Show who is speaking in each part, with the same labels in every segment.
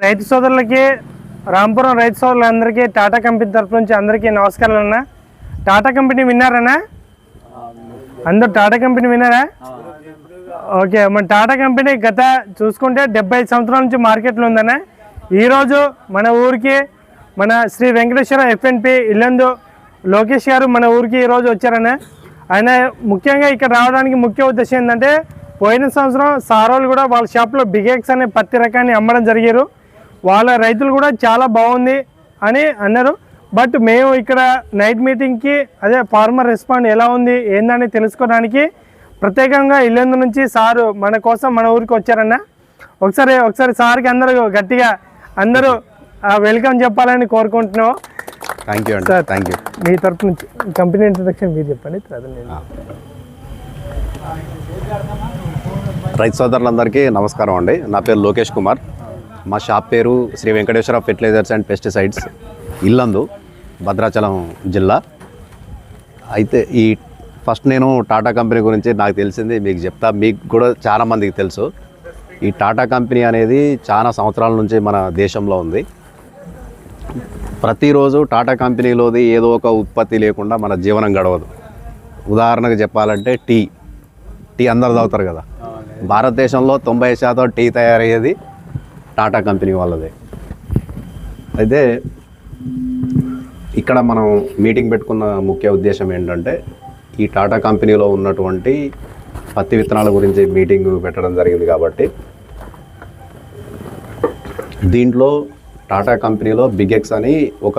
Speaker 1: రైతు సోదరులకి రాంపురం రైతు సోదరులందరికీ టాటా కంపెనీ తరఫు నుంచి అందరికీ నమస్కారాలు అన్న టాటా కంపెనీ విన్నారన్నా? అందరు టాటా కంపెనీ విన్నారా? ఓకే మన టాటా కంపెనీ గత చూసుకుంటే డెబ్బై సంవత్సరాల నుంచి మార్కెట్లో ఉందన్న. ఈరోజు మన ఊరికి మన శ్రీ వెంకటేశ్వర ఎఫ్ఎన్పి ఇల్లందు లోకేష్ గారు మన ఊరికి ఈరోజు వచ్చారన్న. ఆయన ముఖ్యంగా ఇక్కడ రావడానికి ముఖ్య ఉద్దేశం ఏంటంటే పోయిన సంవత్సరం సారోలు కూడా వాళ్ళ షాప్లో బిగేక్స్ అనే పత్తి రకాన్ని అమ్మడం జరిగారు. వాళ్ళ రైతులు కూడా చాలా బాగుంది అని అన్నారు. బట్ మేము ఇక్కడ నైట్ మీటింగ్కి అదే ఫార్మర్ రెస్పాండ్ ఎలా ఉంది ఏందని తెలుసుకోవడానికి ప్రత్యేకంగా ఇల్లందు నుంచి సారు మన కోసం మన ఊరికి వచ్చారన్న. ఒకసారి ఒకసారి సార్కి అందరూ గట్టిగా అందరూ వెల్కమ్ చెప్పాలని కోరుకుంటున్నాం.
Speaker 2: Thank you
Speaker 1: sir.
Speaker 2: Thank you
Speaker 1: మీ తరపు నుంచి కంపెనీ ఇంట్రడక్షన్ మీరు చెప్పండి
Speaker 2: రైతు సోదరులందరికీ నమస్కారం అండి. నా పేరు లోకేష్ కుమార్. మా షాప్ పేరు Shri Venkateswara fertilisers and pesticides Yellandu Bhadrachalam జిల్లా. అయితే ఈ ఫస్ట్ నేను టాటా కంపెనీ గురించి నాకు తెలిసింది మీకు చెప్తా మీకు కూడా చాలా మందికి తెలుసు. ఈ టాటా కంపెనీ అనేది చాలా సంవత్సరాల నుంచి మన దేశంలో ఉంది. ప్రతిరోజు టాటా కంపెనీలోది ఏదో ఒక ఉత్పత్తి లేకుండా మన జీవనం గడవదు. ఉదాహరణకు చెప్పాలంటే టీ. టీ అందరు తాగుతారు కదా. భారతదేశంలో తొంభై శాతం టీ తయారయ్యేది టాటా కంపెనీ వాళ్ళదే. అయితే ఇక్కడ మనం మీటింగ్ పెట్టుకున్న ముఖ్య ఉద్దేశం ఏంటంటే ఈ టాటా కంపెనీలో ఉన్నటువంటి పత్తి విత్తనాల గురించి మీటింగ్ పెట్టడం జరిగింది కాబట్టి దీంట్లో టాటా కంపెనీలో బిగెక్స్ అని ఒక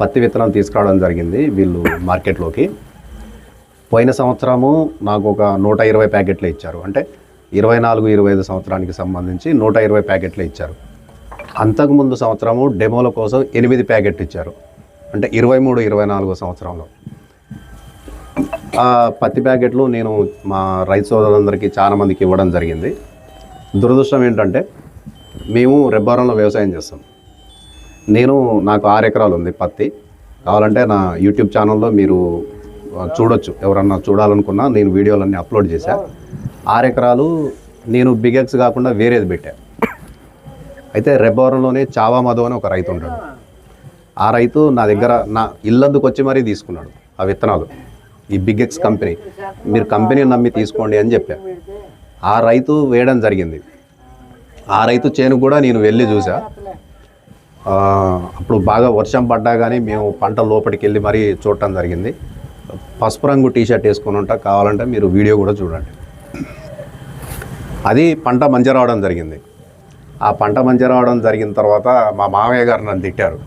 Speaker 2: పత్తి విత్తనం తీసుకురావడం జరిగింది వీళ్ళు మార్కెట్లోకి. పోయిన సంవత్సరము నాకు ఒక నూట ఇరవై ప్యాకెట్లు ఇచ్చారు. అంటే ఇరవై నాలుగు ఇరవై ఐదు సంవత్సరానికి సంబంధించి నూట ఇరవై ప్యాకెట్లు ఇచ్చారు. అంతకుముందు సంవత్సరము డెమోల కోసం ఎనిమిది ప్యాకెట్ ఇచ్చారు. అంటే ఇరవై మూడు ఇరవై నాలుగో సంవత్సరంలో. ఆ పత్తి ప్యాకెట్లు నేను మా రైతు సోదరులందరికీ చాలా మందికి ఇవ్వడం జరిగింది. దురదృష్టం ఏంటంటే మేము రెబ్బారంలో వ్యవసాయం చేస్తాం. నేను నాకు ఆరు ఎకరాలు ఉంది పత్తి. కావాలంటే నా యూట్యూబ్ ఛానల్లో మీరు చూడొచ్చు. ఎవరన్నా చూడాలనుకున్నా నేను వీడియోలన్నీ అప్లోడ్ చేశాను ఆరు ఎకరాలు నేను బిగెక్స్ కాకుండా వేరేది పెట్టా. అయితే రెబ్బవరంలోనే చావా మధు అని ఒక రైతు ఉంటాడు. ఆ రైతు నా దగ్గర నా ఇల్లందుకు వచ్చి మరీ తీసుకున్నాడు ఆ విత్తనాలు. ఈ బిగ్గెక్స్ కంపెనీ. మీరు కంపెనీ నమ్మి తీసుకోండి అని చెప్పా. ఆ రైతు వేయడం జరిగింది. ఆ రైతు చేను కూడా నేను వెళ్ళి చూసా. అప్పుడు బాగా వర్షం పడ్డా కానీ మేము పంట లోపలికి వెళ్ళి మరీ చూడటం జరిగింది. పసుపు రంగు టీ షర్ట్ వేసుకొని ఉంటా. కావాలంటే మీరు వీడియో కూడా చూడండి. అది పంట మంచి రావడం జరిగింది. ఆ పంట మంచి రావడం జరిగిన తర్వాత మా మామయ్య గారు నన్ను తిట్టారు.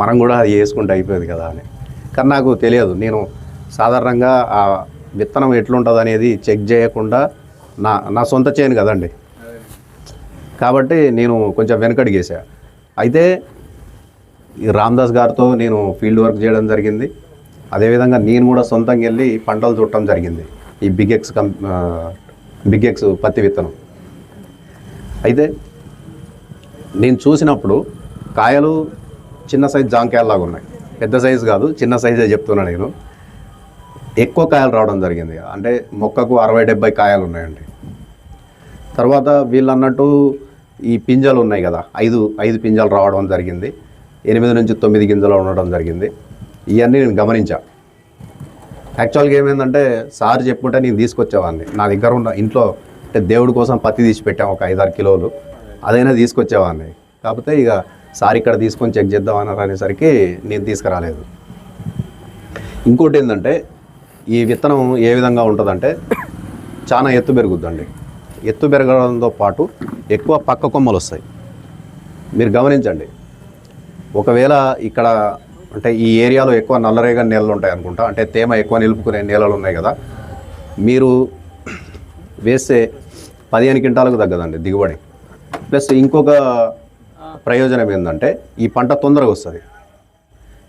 Speaker 2: మనం కూడా అది వేసుకుంటే అయిపోయేది కదా అని. కానీ నాకు తెలియదు. నేను సాధారణంగా ఆ విత్తనం ఎట్లుంటుంది అనేది చెక్ చేయకుండా నా నా సొంత చేయను కదండి. కాబట్టి నేను కొంచెం వెనకడిగేసా అయితే ఈ రామ్దాస్ గారితో నేను ఫీల్డ్ వర్క్ చేయడం జరిగింది. అదేవిధంగా నేను కూడా సొంతంగా వెళ్ళి పంటలు చూడటం జరిగింది. ఈ బిగెక్స్ కం బిగెక్స్ పత్తి విత్తనం. అయితే నేను చూసినప్పుడు కాయలు చిన్న సైజు జాంకాయలాగా ఉన్నాయి. పెద్ద సైజు కాదు చిన్న సైజే చెప్తున్నాను నేను. ఎక్కువ కాయలు రావడం జరిగింది. అంటే మొక్కకు అరవై డెబ్బై కాయలు ఉన్నాయండి. తర్వాత వీళ్ళు అన్నట్టు ఈ పింజలు ఉన్నాయి కదా ఐదు ఐదు పింజలు రావడం జరిగింది. ఎనిమిది నుంచి తొమ్మిది గింజలు ఉండడం జరిగింది. ఇవన్నీ నేను గమనించా. యాక్చువల్గా ఏమైందంటే సార్ చెప్పుకుంటే నేను తీసుకొచ్చేవాడిని నా దగ్గర ఉన్న ఇంట్లో అంటే దేవుడి కోసం పత్తి తీసి పెట్టాం ఒక ఐదారు కిలోలు. అదైనా తీసుకొచ్చేవాడిని కాకపోతే ఇక సార్ ఇక్కడ తీసుకొని చెక్ చేద్దామన్నారు అనేసరికి నేను తీసుకురాలేదు. ఇంకోటి ఏంటంటే ఈ విత్తనం ఏ విధంగా ఉంటుందంటే చాలా ఎత్తు పెరుగుద్దండి. ఎత్తు పెరగడంతో పాటు ఎక్కువ పక్క కొమ్మలు వస్తాయి మీరు గమనించండి. ఒకవేళ ఇక్కడ అంటే ఈ ఏరియాలో ఎక్కువ నల్లరేగని నేలలు ఉంటాయి అనుకుంటా. అంటే తేమ ఎక్కువ నిలుపుకునే నేలలు ఉన్నాయి కదా. మీరు వేస్తే పదిహేను క్వింటాలకు తగ్గదండి దిగుబడి. ప్లస్ ఇంకొక ప్రయోజనం ఏంటంటే ఈ పంట తొందరగా వస్తుంది.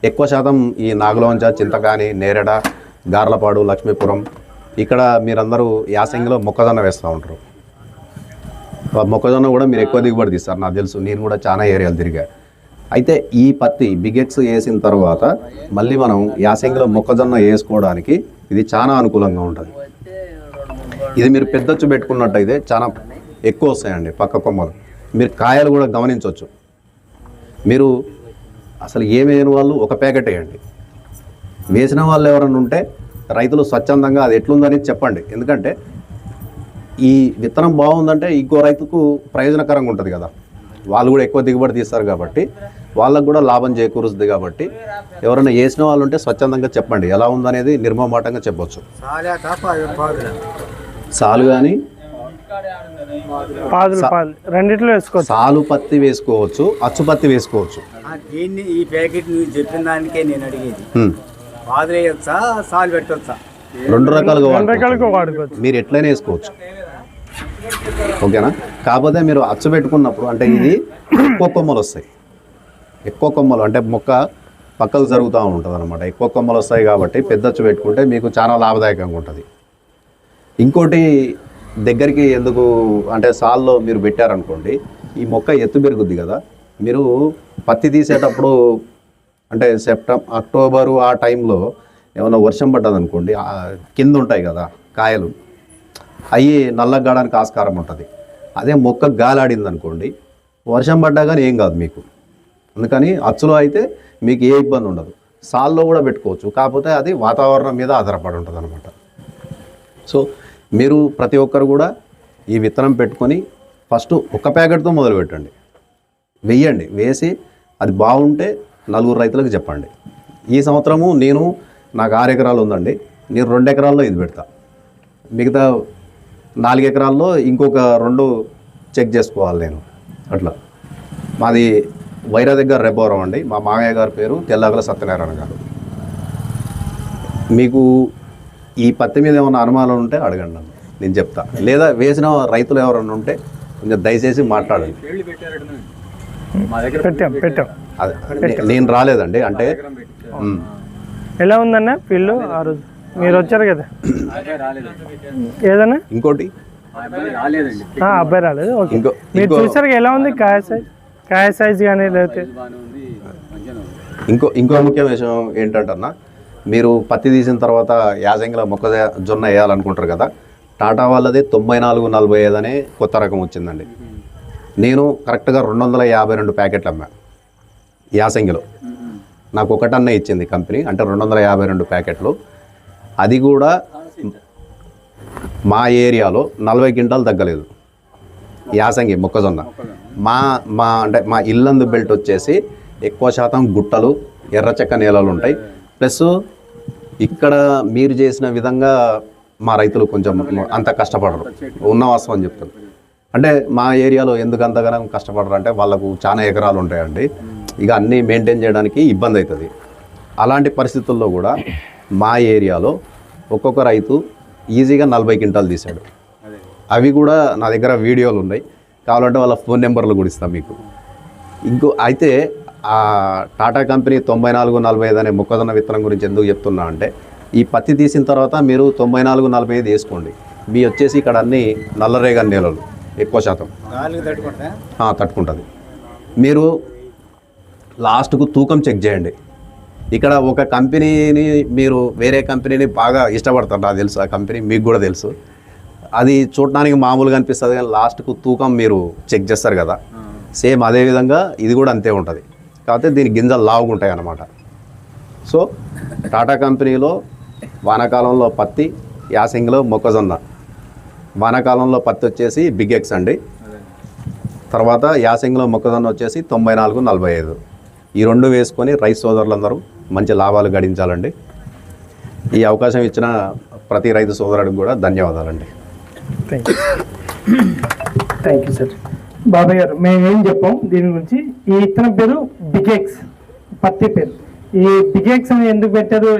Speaker 2: ఎక్కువ శాతం ఈ నాగలోంచ చింతకాని నేరడ గార్లపాడు లక్ష్మీపురం ఇక్కడ మీరందరూ యాసంగిలో మొక్కజొన్న వేస్తూ ఉంటారు. ఆ మొక్కజొన్న కూడా మీరు ఎక్కువ దిగుబడి తీస్తారు. నాకు తెలుసు నేను కూడా చాలా ఏరియాలు తిరిగాను అయితే ఈ పత్తి బిగెట్స్ వేసిన తర్వాత మళ్ళీ మనం యాసంగిలో మొక్కజొన్న వేసుకోవడానికి ఇది చాలా అనుకూలంగా ఉంటుంది. ఇది మీరు పెద్దచ్చు పెట్టుకున్నట్టయితే చాలా ఎక్కువ వస్తాయండి పక్క కొమ్మలు. మీరు కాయలు కూడా గమనించవచ్చు. మీరు అసలు ఏమేని వేయని వాళ్ళు ఒక ప్యాకెట్ వేయండి. వేసిన వాళ్ళు ఎవరైనా ఉంటే రైతులు స్వచ్ఛందంగా అది ఎట్లుందని చెప్పండి. ఎందుకంటే ఈ విత్తనం బాగుందంటే ఇంకో రైతుకు ప్రయోజనకరంగా ఉంటుంది కదా. వాళ్ళు కూడా ఎక్కువ దిగుబడి తీస్తారు కాబట్టి వాళ్ళకు కూడా లాభం చేకూరుస్తుంది కాబట్టి ఎవరైనా వేసిన వాళ్ళు ఉంటే స్వచ్ఛందంగా చెప్పండి. ఎలా ఉందనేది నిర్మమాటంగా చెప్పొచ్చు. సాలు కానీ
Speaker 1: రెండిట్లో వేసుకోవచ్చు.
Speaker 2: సాలు పత్తి వేసుకోవచ్చు అచ్చు పత్తి వేసుకోవచ్చు.
Speaker 3: ఆ, దీన్ని ఈ ప్యాకెట్ నువ్వు చెప్పిన దానికే నేను అడిగేది.
Speaker 2: హ్మ్.
Speaker 3: పాదులు వేయొచ్చా సాలు పెట్టొచ్చా?
Speaker 2: రెండు రకాలుగా వాడుకోవచ్చు. మీరు ఎట్లయినా వేసుకోవచ్చు. ఓకేనా? కాకపోతే మీరు అచ్చు పెట్టుకున్నప్పుడు అంటే ఇది కొమ్మలు వస్తాయి ఎక్కువ కొమ్మలు అంటే మొక్క పక్కకు జరుగుతూ ఉంటుంది అనమాట ఎక్కువ కొమ్మలు వస్తాయి కాబట్టి పెద్దచ్చు పెట్టుకుంటే మీకు చాలా లాభదాయకంగా ఉంటుంది. ఇంకోటి దగ్గరికి ఎందుకు అంటే సాల్లో మీరు పెట్టారనుకోండి ఈ మొక్క ఎత్తు పెరుగుద్ది కదా మీరు పత్తి తీసేటప్పుడు అంటే సెప్టెంబర్ అక్టోబరు ఆ టైంలో ఏమైనా వర్షం పడ్డదనుకోండి అనుకోండి కింద ఉంటాయి కదా కాయలు అవి నల్లగడానికి ఆస్కారం ఉంటుంది. అదే మొక్క గాలాడింది అనుకోండి వర్షం పడ్డా కానీ ఏం కాదు మీకు. అందుకని అచ్చులో అయితే మీకు ఏ ఇబ్బంది ఉండదు. సాల్లో కూడా పెట్టుకోవచ్చు. కాకపోతే అది వాతావరణం మీద ఆధారపడి ఉంటుంది అనమాట సో మీరు ప్రతి ఒక్కరు కూడా ఈ విత్తనం పెట్టుకొని ఫస్ట్ ఒక ప్యాకెట్తో మొదలు పెట్టండి వెయ్యండి. వేసి అది బాగుంటే నలుగురు రైతులకు చెప్పండి. ఈ సంవత్సరము నేను నాకు ఆరు ఎకరాలు ఉందండి. నేను రెండు ఎకరాల్లో ఇది పెడతా. మిగతా నాలుగు ఎకరాల్లో ఇంకొక రెండు చెక్ చేసుకోవాలి నేను. అట్లా. మాది వైరా దగ్గర రెబ్బవరం అండి. మా మామయ్య గారి పేరు తెల్లగల సత్యనారాయణ గారు. మీకు ఈ పత్తి మీద ఏమైనా అనుమానాలు ఉంటే అడగండి నన్ను. నేను చెప్తా. లేదా వేసిన రైతులు ఎవరైనా ఉంటే కొంచెం దయచేసి మాట్లాడండి.
Speaker 1: పెట్టాం పెట్టాం.
Speaker 2: నేను రాలేదండి. అంటే.
Speaker 1: ఎలా ఉందన్న ఫీల్డ్ ఆ రోజు? మీరు వచ్చారు కదా? ఏదన్నా?
Speaker 2: ఇంకోటి?
Speaker 3: అబ్బాయి
Speaker 1: రాలేదు. ఓకే.
Speaker 2: ఇంకో
Speaker 1: మీరు చూసారు ఎలా ఉంది? కాయ సైజ్ కాయ సైజ్ కానీ లేకపోతే
Speaker 2: ఇంకో ఇంకో ముఖ్య విషయం ఏంటంటన్నా మీరు పత్తి తీసిన తర్వాత యాసంగిలో మొక్కజొన్న వేయాలనుకుంటారు కదా టాటా వాళ్ళది తొంభై నాలుగు నలభై ఐదు అనే కొత్త రకం వచ్చిందండి. నేను కరెక్ట్గా రెండు వందల యాభై రెండు ప్యాకెట్లు అమ్మా యాసంగిలో. నాకు ఒకటన్నే ఇచ్చింది కంపెనీ అంటే రెండు వందల యాభై రెండు ప్యాకెట్లు. అది కూడా మా ఏరియాలో నలభై క్వింటాలు తగ్గలేదు. యాసంగి మొక్కజొన్న. మా మా అంటే మా ఇల్లందు బెల్ట్ వచ్చేసి ఎక్కువ శాతం గుట్టలు ఎర్రచెక్క నేలలు ఉంటాయి. ప్లస్ ఇక్కడ మీరు చేసిన విధంగా మా రైతులు కొంచెం అంత కష్టపడరు. ఉన్న వాస్తవం చెప్తాను అంటే మా ఏరియాలో ఎందుకు అంతగానం కష్టపడరు అంటే వాళ్ళకు చాలా ఎకరాలు ఉంటాయండి. ఇక అన్నీ మెయింటైన్ చేయడానికి ఇబ్బంది అవుతుంది అలాంటి పరిస్థితుల్లో కూడా మా ఏరియాలో ఒక్కొక్క రైతు ఈజీగా నలభై క్వింటాలు తీశాడు. అవి కూడా నా దగ్గర వీడియోలు ఉన్నాయి. కావాలంటే వాళ్ళ ఫోన్ నెంబర్లు కూడా ఇస్తాను మీకు. ఇంకో అయితే ఆ టాటా కంపెనీ తొంభై నాలుగు నలభై ఐదు అనే మొక్కజొన్న విత్తనం గురించి ఎందుకు చెప్తున్నా అంటే ఈ పత్తి తీసిన తర్వాత మీరు తొంభై నాలుగు నలభై ఐదు వేసుకోండి. మీ వచ్చేసి ఇక్కడ అన్ని నల్లరేగని నేలలు ఎక్కువ శాతం. తట్టుకుంటుంది. మీరు లాస్ట్కు తూకం చెక్ చేయండి. ఇక్కడ ఒక కంపెనీని మీరు వేరే కంపెనీని బాగా ఇష్టపడతారు నాకు తెలుసు. ఆ కంపెనీ మీకు కూడా తెలుసు. అది చూడడానికి మామూలుగా అనిపిస్తుంది కానీ లాస్ట్కు తూకం మీరు చెక్ చేస్తారు కదా. సేమ్ అదే విధంగా ఇది కూడా అంతే ఉంటుంది. కాకపోతే దీని గింజలు లావుగుంటాయి అన్నమాట. సో టాటా కంపెనీలో వానాకాలంలో పత్తి యాసింగ్లో మొక్కజొన్న. వానాకాలంలో పత్తి వచ్చేసి బిగ్ ఎక్స్ అండి. తర్వాత యాసింగ్లో మొక్కజొన్న వచ్చేసి తొంభై నాలుగు నలభై ఐదు. ఈ రెండు వేసుకొని రైస్ సోదరులందరూ మంచి లాభాలు గడించాలండి. ఈ అవకాశం ఇచ్చిన ప్రతి రైతు సోదరుడికి కూడా ధన్యవాదాలండి.
Speaker 1: Thank you thank you sir బాబాయ్ గారు మేము ఏం చెప్పాం? దీని గురించి ఈ ఇత్తనం పేరు బిగెక్స్ పత్తి పేరు. ఈ బిగెక్స్ అని ఎందుకు పెట్టారు?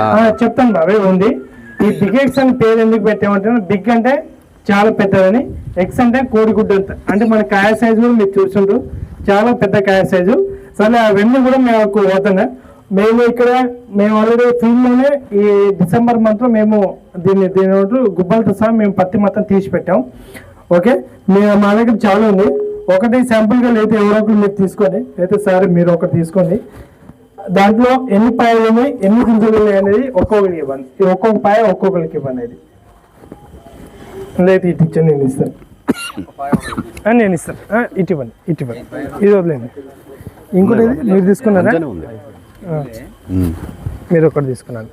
Speaker 2: ఆ,
Speaker 1: చెప్తాను బాబాయ్ ఉంది. ఈ బిగెక్స్ అని పేరు ఎందుకు పెట్టామంటే బిగ్ అంటే చాలా పెద్దదని ఎక్స్ అంటే కోడిగుడ్డ అంత. అంటే మన కాయ సైజు కూడా మీరు చూస్తుండ్రు. చాలా పెద్ద కాయ సైజు. సరే అవన్నీ కూడా మేము పోతున్నా మేము ఇక్కడ మేము ఆల్రెడీ ఫీల్డ్లోనే ఈ డిసెంబర్ మంత్లో మేము దీన్ని దీని గుబ్బలతో సహా మేము పత్తి మొత్తం తీసి పెట్టాం ఓకే? మేము మా దగ్గర చాలా ఉంది. ఒకటి శాంపుల్గా లేదా ఎవరో ఒకరు మీరు తీసుకోండి. అయితే సరే మీరు ఒకటి తీసుకోండి. దాంట్లో ఎన్ని పాయలు ఉన్నాయి ఎన్ని గింజలు ఉన్నాయి అనేది ఒక్కొక్కరికి ఇవ్వండి. ఈ ఒక్కొక్క పాయ ఒక్కొక్కరికి ఇవ్వండి ఇది లేదు ఇటు ఇచ్చాను నేను ఇస్తాను. నేను ఇస్తాను. ఇటు ఇవ్వండి ఇటు ఇవ్వండి. ఇది వదిలేండి ఇంకోటి మీరు తీసుకున్నారా? మీరు ఒకటి తీసుకున్నాను.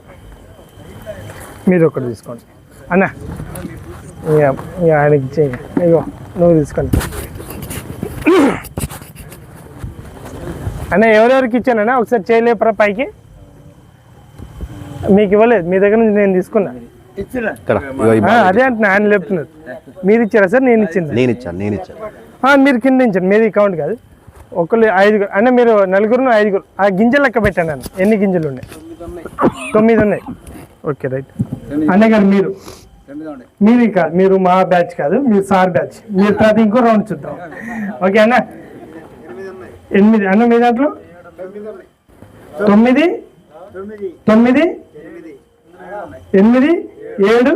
Speaker 1: మీరు ఒకటి తీసుకోండి. అన్న ఆయనకి ఇచ్చేయి అయ్యో నువ్వు తీసుకోండి అన్న ఎవరెవరికి ఇచ్చానన్నా ఒకసారి చేయలేపరా పైకి. మీకు ఇవ్వలేదు. మీ దగ్గర నుంచి నేను తీసుకున్నా. అదే అంటున్నా. ఆయన లేపుతున్నారు. మీరు ఇచ్చారా సార్? నేను ఇచ్చింది?
Speaker 2: నేను ఇచ్చాను నేను ఇచ్చాను.
Speaker 1: ఆ, మీరు కింద ఇచ్చారు. మీది అకౌంట్ కాదు. ఒకళ్ళు ఐదుగురు అంటే మీరు నలుగురు ఐదుగురు. ఆ గింజలు లెక్క పెట్టాను నేను ఎన్ని గింజలు ఉన్నాయి? తొమ్మిది ఉన్నాయి. Okay right. అనే గారు మీరు. మీరు కాదు మీరు మా బ్యాచ్ కాదు మీరు సార్ బ్యాచ్. మీరు తర్వాత ఇంకో రౌండ్ చూద్దాం. ఓకే అన్న. ఎనిమిది అన్న మీ దాంట్లో? తొమ్మిది. తొమ్మిది. ఎనిమిది. ఏడు.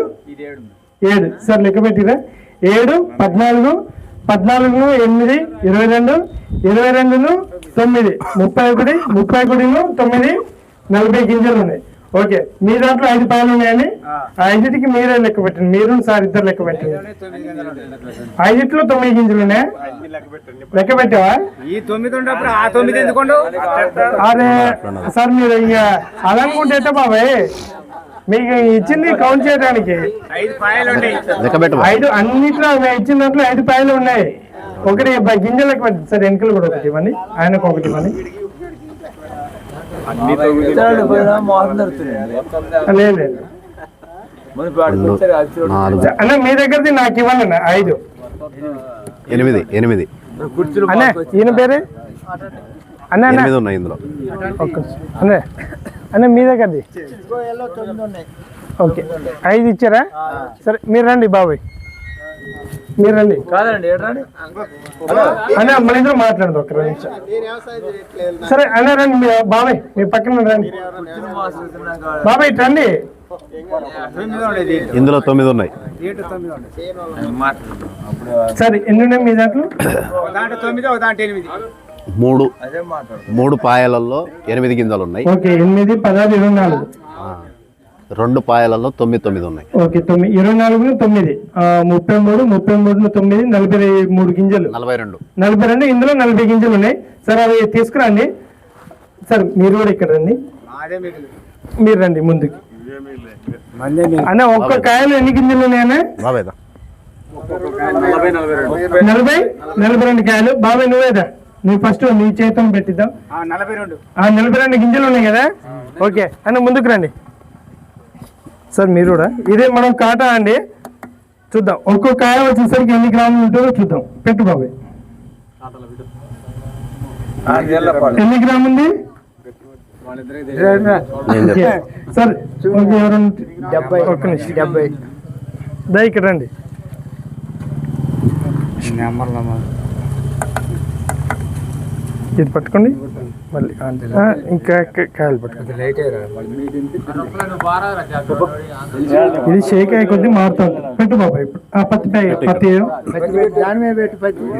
Speaker 1: ఏడు సార్ లెక్క పెట్టిరా. ఏడు పద్నాలుగు. పద్నాలుగు ఎనిమిది ఇరవై రెండు. ఇరవై రెండును తొమ్మిది ముప్పై ఒకటి ముప్పై ఒకటిను తొమ్మిది నలభై గింజలు ఉన్నాయి. ఓకే మీ దాంట్లో ఐదు పాలు ఉన్నాయండి ఆ. ఐదింటికి మీరే లెక్క పెట్టండి. మీరు సార్ ఇద్దరు లెక్క పెట్టండి. ఐదింట్లో తొమ్మిది గింజలు ఉన్నాయా? లెక్క పెట్టావా? అరే సార్ మీరు ఇక అలా అనుకుంటే ఎట్టా బాబాయ్? మీకు ఇచ్చింది కౌంట్ చేయడానికి.
Speaker 3: ఐదు
Speaker 1: అన్నిట్లో ఇచ్చిన దాంట్లో ఐదు పాయలు ఉన్నాయి. ఒకటి బ- గింజలకు పెట్టండి సార్ వెనకలు కూడా ఒకటి ఇవ్వండి. ఆయనకు ఒకటి ఇవ్వండి. లేదు అన్న మీ దగ్గరది నాకు ఇవ్వండి అన్న. ఐదు.
Speaker 2: ఎనిమిది ఎనిమిది.
Speaker 1: అన్న ఈయన పేరు? అన్న అన్న.
Speaker 2: ఎనిమిది ఉన్నాయి ఇందులో.
Speaker 1: అన్న అన్న మీ దగ్గరది? ఓకే. ఐదు ఇచ్చారా? సరే మీరు రండి బాబాయ్. మీరు రండి.
Speaker 4: కాదండి
Speaker 1: అన్న మన ఇద్దరు మాట్లాడదు ఒక్క నిమిషం. సరే అన్న రండి మీ బాబాయ్ మీ పక్కన రండి బాబాయ్ ఇటు రండి.
Speaker 2: ఇందులో తొమ్మిది ఉన్నాయి.
Speaker 1: సరే ఎన్ని ఉన్నాయి మీ దాంట్లో?
Speaker 2: మూడు.
Speaker 4: అదే మాట్లాడు.
Speaker 2: మూడు పాయలలో ఎనిమిది గింజలు ఉన్నాయి.
Speaker 1: ఓకే ఎనిమిది పదహారు ఇరవై నాలుగు.
Speaker 2: రెండు పాయలలో తొమ్మిది తొమ్మిది ఉన్నాయి.
Speaker 1: ఓకే తొమ్మిది ఇరవై నాలుగు తొమ్మిది. ముప్పై మూడు ముప్పై మూడు తొమ్మిది నలభై మూడు గింజలు.
Speaker 2: నలభై రెండు.
Speaker 1: నలభై రెండు ఇందులో నలభై గింజలు ఉన్నాయి. సార్ అవి తీసుకురండి. సార్ మీరు కూడా ఇక్కడ రండి. మీరు రండి ముందుకి.
Speaker 3: మందే
Speaker 1: అన్న ఒక్క కాయలు ఎన్ని గింజలు ఉన్నాయన్నా? నలభై నలభై రెండు. కాయలు. బాబాయ్ నువ్వేదా నువ్వు ఫస్ట్ నీ చేతం పెట్టిద్దాం.
Speaker 3: నలభై రెండు.
Speaker 1: ఆ నలభై రెండు గింజలు ఉన్నాయి కదా? ఓకే అన్న ముందుకు రండి. సార్ మీరు కూడా. ఇదే మనం కాటా అండి. చూద్దాం. ఒక్కో కాయ వచ్చేసరికి ఎన్ని గ్రాములు ఉంటుందో చూద్దాం. పెట్టు బాబాయ్. ఎన్ని గ్రాములు ఉంది సార్ డెబ్బై. ఒక్క నిమిషం. డెబ్బై. దా ఇక్కడ రండి. ఇది పట్టుకోండి. మళ్ళీ ఆ, ఇంకా కాయలు పట్టుకోండి ఇది షేక్ అయ్యే కొద్దీ మారుతుంది పెట్టు బాబాయ్ ఇప్పుడు. ఆ పత్తి పత్తి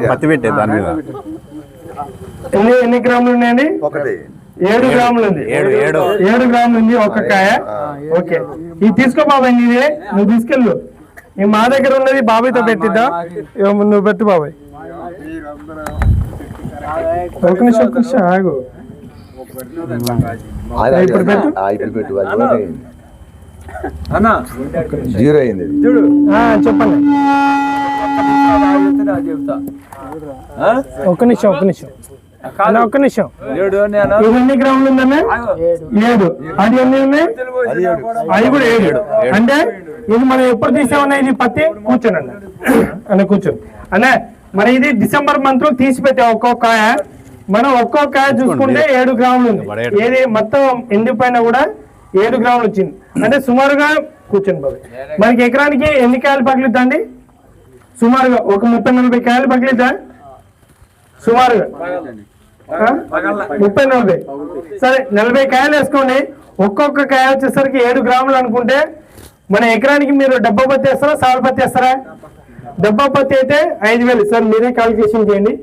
Speaker 2: పత్తి పెట్టే. దాని మీద
Speaker 1: ఎన్ని ఎన్ని గ్రాములు ఉన్నాయండి? ఏడు గ్రాములు ఉంది.
Speaker 2: ఏడు, ఏడు.
Speaker 1: ఏడు గ్రాములు ఉంది ఒక కాయ. ఓకే. ఇది తీసుకో బాబాయ్ నీదే. నువ్వు తీసుకెళ్ళు. ఈ మా దగ్గర ఉన్నది బాబాయ్తో పెట్టిద్దా? ఇగో నువ్వు పెట్టు బాబాయ్. ఒక నిమిషం ఒక నిమిషం ఆగు.
Speaker 5: జీరో అయింది
Speaker 1: చెప్పండి.
Speaker 4: చెప్తా
Speaker 1: ఒక్క నిమిషం ఒక్క నిమిషం అన్న ఒక్క నిమిషం ఎన్ని గ్రాములు ఉందన్నా ఏడు అది ఎన్ని ఉన్నాయి అది కూడా ఏడు అంటే ఇది మనం ఎప్పుడు తీసామన్నా ఇది పత్తి కూర్చోనండి అన్న అన్న కూర్చోండి అన్న మరి ఇది డిసెంబర్ మంత్లో తీసి పెట్టాం ఒక్కొక్క మనం ఒక్కొక్క కాయ చూసుకుంటే ఏడు గ్రాములు ఉంది. ఏది మొత్తం ఎండిపోయినా కూడా ఏడు గ్రాములు వచ్చింది. అంటే సుమారుగా కూర్చోండి బాబు మనకి ఎకరానికి ఎన్ని కాయలు పగిలిద్దండి? సుమారుగా ఒక ముప్పై నలభై కాయలు పగిలిద్దా? సుమారుగా? ముప్పై నలభై. సరే నలభై కాయలు వేసుకోండి. ఒక్కొక్క కాయ వచ్చేసరికి ఏడు గ్రాములు అనుకుంటే మన ఎకరానికి మీరు డబ్బా పత్తి వేస్తారా సాల్ పత్తి వేస్తారా? డబ్బా పత్తి అయితే ఐదు వేలు. సార్ మీరే కాలిక్యులేషన్ చేయండి.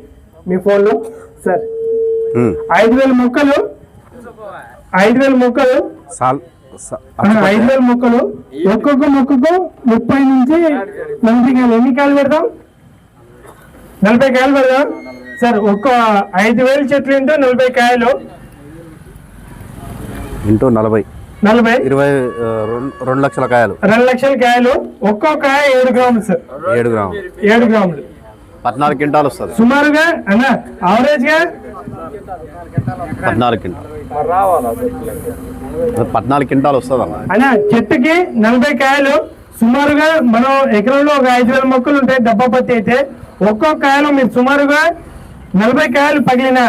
Speaker 1: మీ ఫోన్లో. సార్. ఐదు వేల ముక్కలు? ఐదు వేల ముక్కలు?
Speaker 2: సాల్
Speaker 5: స-
Speaker 1: ఐదు వేల మొక్కలు. ఒక్కొక్క మొక్కకు ముప్పై నుంచి నలభై కాయలు. ఎన్ని కాయలు పెడతాం? నలభై కాయలు పెడదాం. సార్ ఒక్క ఐదు వేల చెట్లు ఇంటూ నలభై కాయలు.
Speaker 5: ఇంటూ నలభై.
Speaker 1: నలభై.
Speaker 5: ఇరవై రెండు- రెండు లక్షల కాయలు.
Speaker 1: రెండు లక్షల కాయలు. ఒక్కో కాయ ఏడు గ్రాములు సార్.
Speaker 5: ఏడు గ్రాములు.
Speaker 1: ఏడు గ్రాములు.
Speaker 5: పద్నాలుగు క్వింటాలు వస్తుంది.
Speaker 1: సుమారుగా అన్న ఆవరేజ్గా
Speaker 5: పద్నాలుగు క్వింటాలు. పద్నాలుగు క్వింటాలు వస్తుంది? అన్న
Speaker 1: అన్న చెట్టుకి నలభై కాయలు సుమారుగా మనం ఎకరంలో ఒక ఐదు వేల మొక్కలు ఉంటాయి డబ్బా పత్తి అయితే ఒక్కో కాయలు మీరు సుమారుగా నలభై కాయలు పగిలిన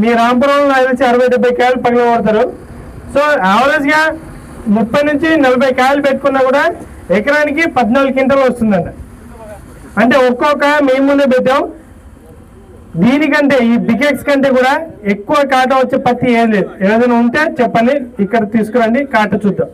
Speaker 1: మీ రాంపురంలో వచ్చి అరవై డెబ్బై కాయలు పగిలి కొడతారు సో యావరేజ్గా ముప్పై నుంచి నలభై కాయలు పెట్టుకున్నా కూడా ఎకరానికి పద్నాలుగు క్వింటలు వస్తుందంట. అంటే ఒక్కొక్క మేము ముందే పెట్టాం. దీనికంటే ఈ బికెక్స్ కంటే కూడా ఎక్కువ కాట వచ్చే పత్తి ఏం లేదు. ఏదైనా ఉంటే చెప్పండి. ఇక్కడ తీసుకురండి. కాట చూద్దాం.